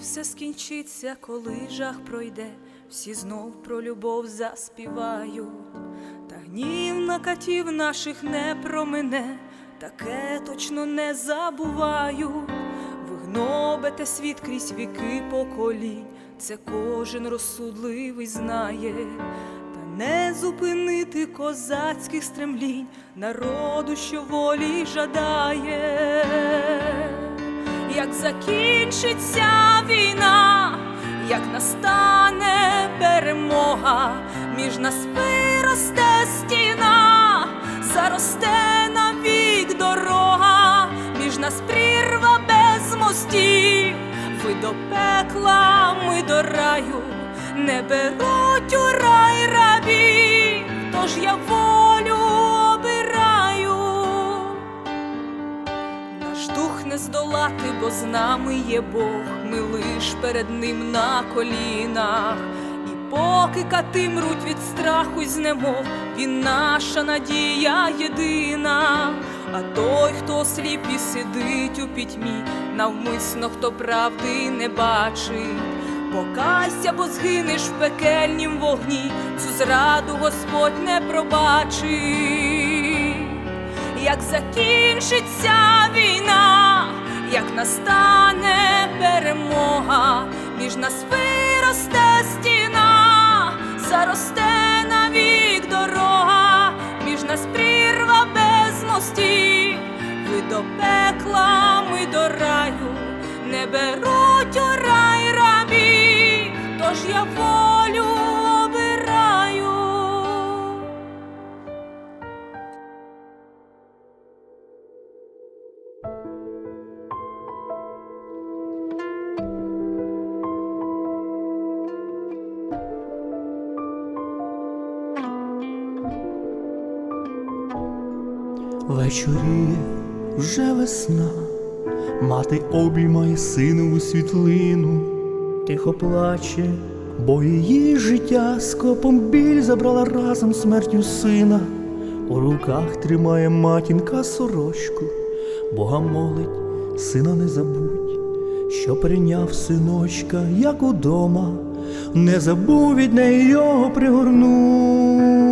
все скінчиться, коли жах пройде, всі знов про любов заспівають, та гнів на катів наших не промине, таке точно не забувають. Ви гнобите світ крізь віки поколінь, це кожен розсудливий знає. Та не зупинити козацьких стремлінь, народу, що волі жадає як закінчиться війна, як настане перемога, між нас виросте стіна, заросте навік дорога, між нас прірва без мостів, ви до пекла, ми до раю, не беруть у рай рабів, тож я волю не здолати, бо з нами є Бог, ми лиш перед ним на колінах. І поки кати мруть від страху й знемог, він наша надія єдина. А той, хто сліп і сидить у пітьмі, навмисно, хто правди не бачить. Покайся, бо згинеш в пекельнім вогні, цю зраду Господь не пробачить як закінчиться війна, як настане перемога, між нас виросте стіна, заросте навік дорога, між нас прірва без мостів, ви до пекла, ми до раю, не беруть у рай рабів, тож я волю Вечоріє вже весна, мати обіймає синову світлину, тихо плаче, бо її життя скопом біль забрала разом смертю сина. У руках тримає матінка сорочку, Бога молить, сина не забудь, що прийняв синочка, як удома, не забув від неї його пригорнув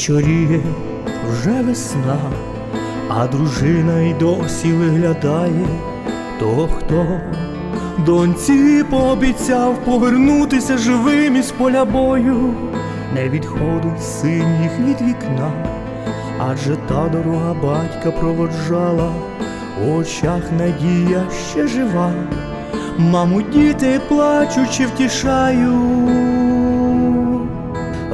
Вечоріє вже весна, а дружина й досі виглядає. Того, хто доньці пообіцяв повернутися живим із поля бою, не відходить син їх від вікна, адже та дорога батька проводжала, у очах надія ще жива, маму діти плачучи втішають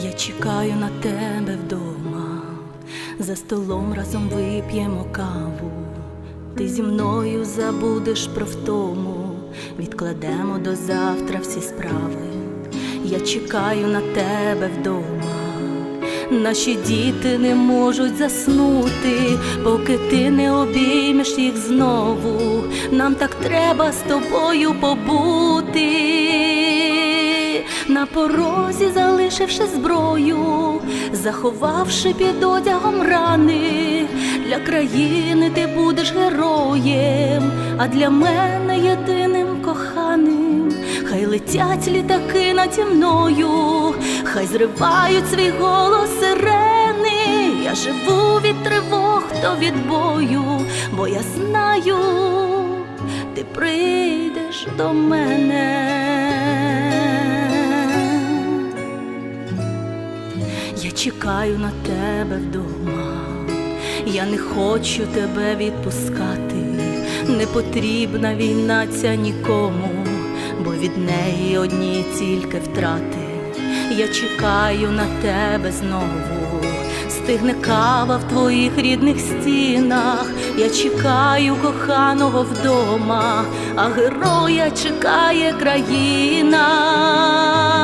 Я чекаю на тебе вдома, за столом разом вип'ємо каву. Ти зі мною забудеш про втому, відкладемо до завтра всі справи. Я чекаю на тебе вдома. Наші діти не можуть заснути, поки ти не обіймеш їх знову. Нам так треба з тобою побути на порозі, залишивши зброю, заховавши під одягом рани, для країни ти будеш героєм, а для мене єдиним коханим. Хай летять літаки наді мною, хай зривають свій голос сирени. Я живу від тривог то від бою, бо я знаю, ти прийдеш до мене. Чекаю на тебе вдома, я не хочу тебе відпускати, не потрібна війна ця нікому, бо від неї одні тільки втрати. Я чекаю на тебе знову, стигне кава в твоїх рідних стінах. Я чекаю коханого вдома, а героя чекає країна на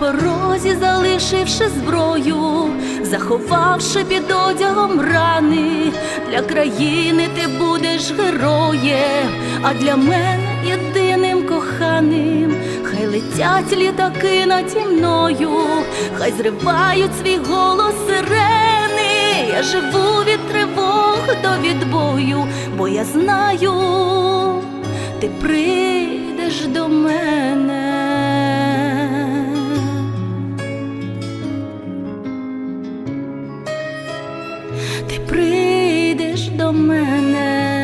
порозі, залишивши зброю, заховавши під одягом рани, для країни ти будеш героєм, а для мене єдиним коханим. Хай летять літаки наді мною, хай зривають свій голос сирени. Я живу від тривог до відбою, бо я знаю, ти прийдеш до мене. Ти прийдеш до мене.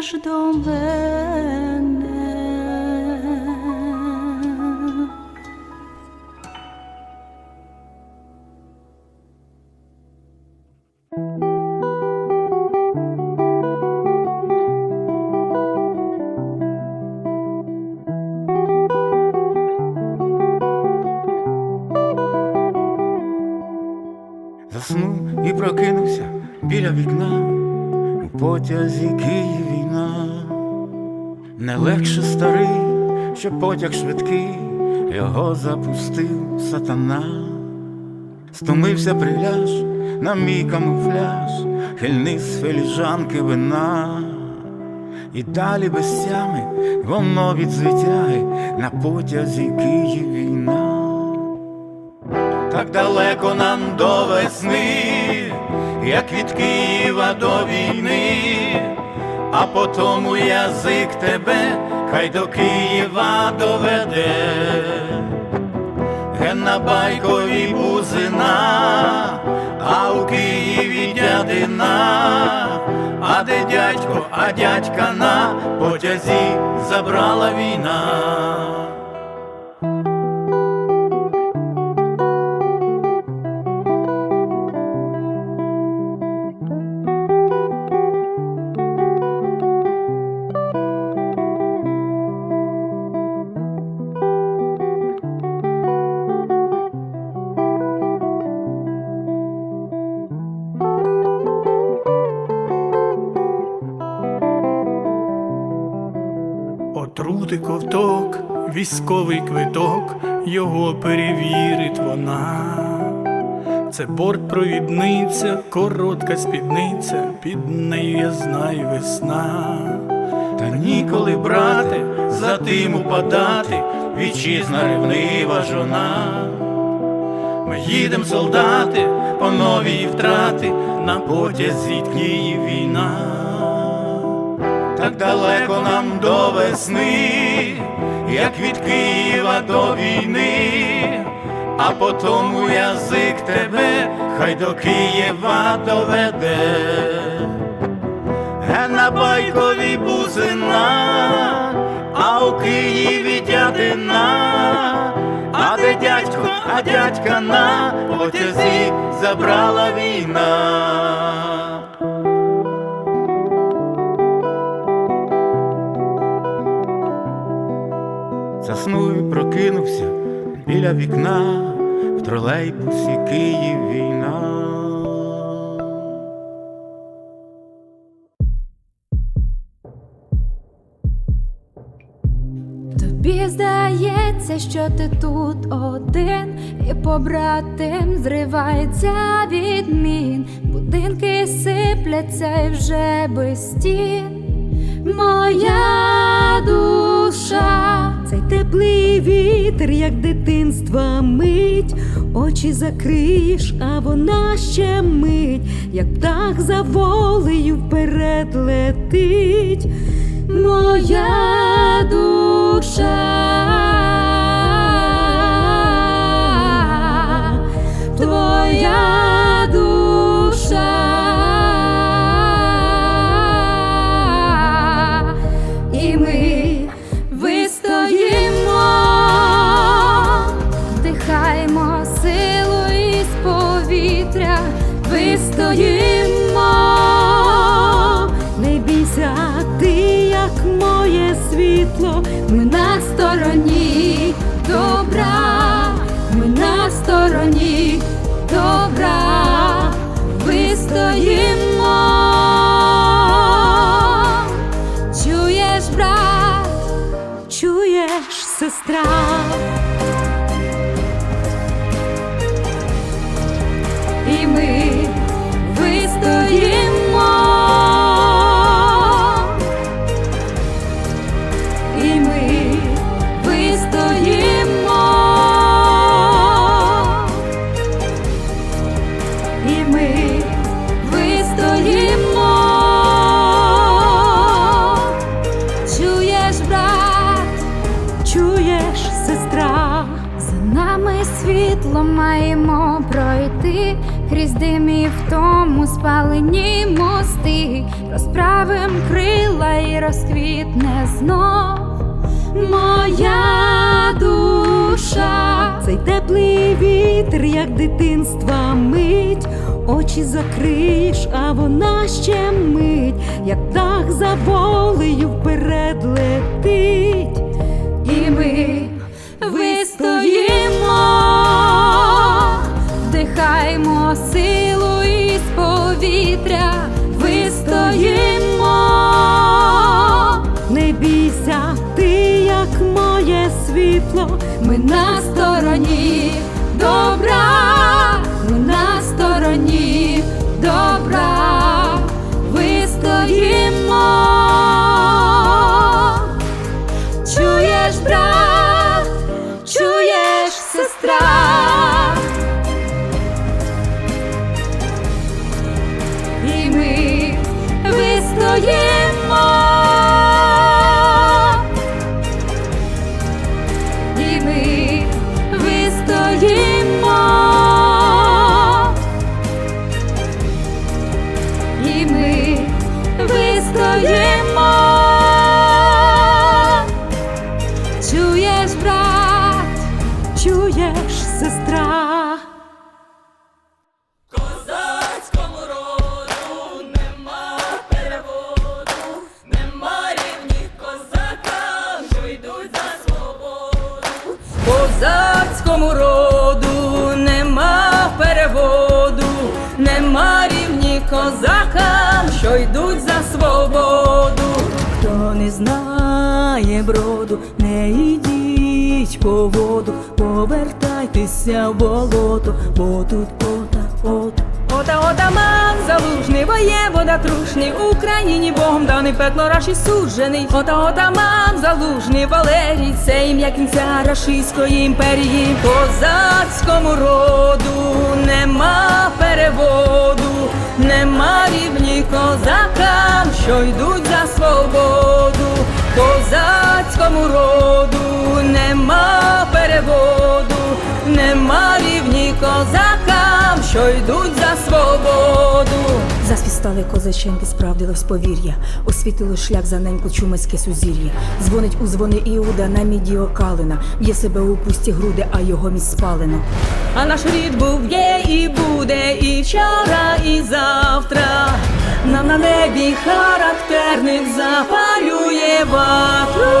Прийдеш до мене. Не легше старий, що потяг швидкий, його запустив сатана, стомився приляж на мій камуфляж, хильний з феліжанки вина, і далі без тями воно від звитяги на потязі Київ війна. Так далеко нам до весни, як від Києва до війни, а потому язик тебе хай до Києва доведе, ген на байкові бузина, а у Києві дядина, а де дядько, а дядька на потязі забрала війна. Забути ковток, військовий квиток, його перевірить вона. Це бортпровідниця, коротка спідниця, під нею я знаю весна. Та ніколи, брате, за тим упадати, вітчизна ревнива жона. Ми їдем, солдати, по новій втрати, на потязі Київ війна. Так далеко нам до весни, як від Києва до війни, а потому язик тебе, хай до Києва доведе. Ге на байкові бузина, а у Києві дядина, а де дядько, а дядька на потязі забрала війна. Біля вікна, в тролейбусі Київ війна. Тобі здається, що ти тут один, і побратим зривається від мін, будинки сипляться і вже без стін. Моя душа, Цей теплий вітер, як дитинства мить, очі закриєш, а вона ще мить, як птах за волею вперед летить. моя душа, твоя чуєш, сестра. Світло маємо пройти. Крізь дим і в тому спалені мости, розправим крила і розквітне знов. Моя душа. цей теплий вітер, як дитинства мить, очі закриєш, а вона ще мить, як птах за волею вперед летить. І ми Ми на стороні. Добра, свободу. Хто не знає. броду, не йдіть по воду, повертайтеся в болото, бо тут отаман залужний, воєвода трушний, Україні Богом даний пекло раші суджений. Ота отаман залужний, Валерій, це ім'я кінця Рашистської імперії. Козацькому роду нема переводу, нема рівні козакам, що йдуть за свободу. Козацькому роду нема переводу, нема рівні козакам, що йдуть за свободу. Засвістали козаченки, справдилось повір'я, освітило шлях за неньку чумацьке сузір'я. Дзвонить у дзвони Іуда на міді окалина, б'є себе у пусті груди, а його міць спалено. А наш рід був, є і буде, і вчора, і завтра. Нам на небі характерник запалює ватру.